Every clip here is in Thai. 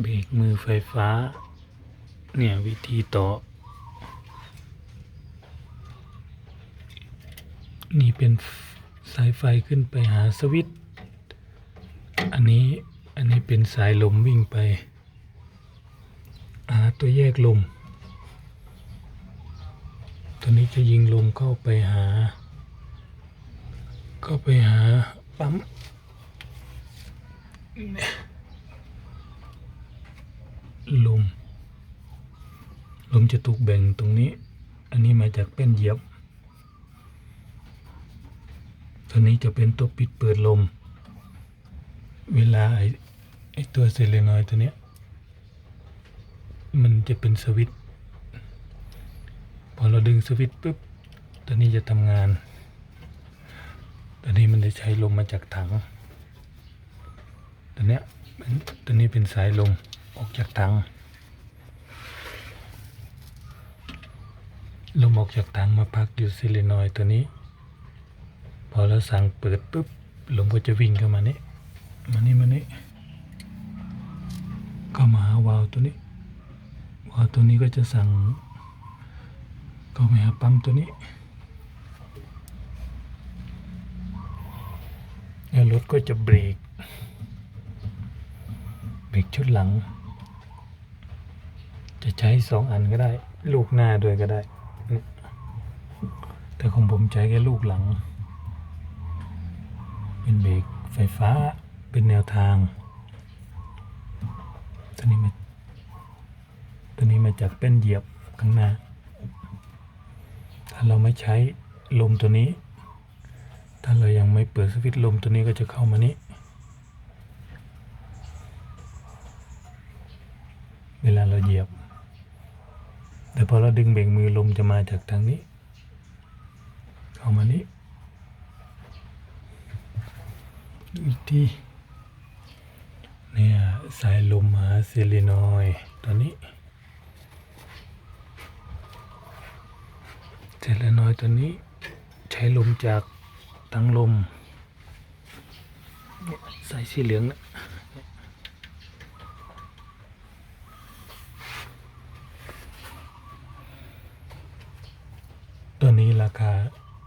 เบรกมือไฟฟ้า เนี่ยวิธีต่อ นี่เป็นสายไฟขึ้นไปหาสวิตช์อันนี้อันนี้เป็นสายลมวิ่งไปหาตัวแยกลม ตัวนี้จะยิงลมเข้าไปหา เข้าไปหาปั๊มเนี่ย ลมลมจะถูกแบ่งตรงนี้ อันนี้มาจากเป็นเหยียบตัวนี้จะเป็นตัวปิดเปิดลม เวลาไอ้ไอตัวเซเลนอยด์ตัวเนี้ย มันจะเป็นสวิตช์พอเราดึงสวิตช์ปุ๊บตัวนี้จะทำงาน ตัวนี้มันจะใช้ลมมาจากถัง ตัวเนี้ยเป็นตัวนี้เป็นสายลม ออกจากถังลมออกจากถังมาพักอยู่ซิลินอยด์ตัวนี้ พอเราสั่งเปิดปุ๊บลมก็จะวิ่งเข้ามานี่มานี่มานี่เข้ามาหาวาล์วตัวนี้วาล์วตัวนี้ก็จะสั่งเข้าไปหาปั๊มตัวนี้แล้วรถก็จะเบรกเบรกชุดหลัง จะใช้สองอันก็ได้ ลูกหน้าด้วยก็ได้ แต่ของผมใช้แค่ลูกหลัง เป็นเบรกไฟฟ้าเป็นแนวทาง ตัวนี้มาตัวนี้มาจากเป็นเหยียบข้างหน้า ถ้าเราไม่ใช้ลมตัวนี้ ถ้าเรายังไม่เปิดสวิตช์ลมตัวนี้ก็จะเข้ามานี้เวลาเราเหยียบ พอเราดึงเบรกมือลมจะมาจากทางนี้ เข้ามานี้ดูอีกทีเนี่ยสายลมหาเซเลนอยด์ตัวนี้เซเลนอยด์ตัวนี้ใช้ลมจากทั้งลมสายสีเหลืองนะ ตัวนี้ราคา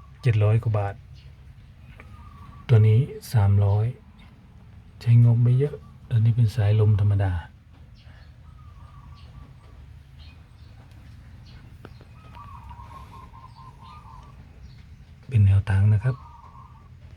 700 กว่าบาท ตัวนี้ 300 ใช้งบไม่เยอะ ตัวนี้เป็นสายลมธรรมดา เป็นแนวทางนะครับ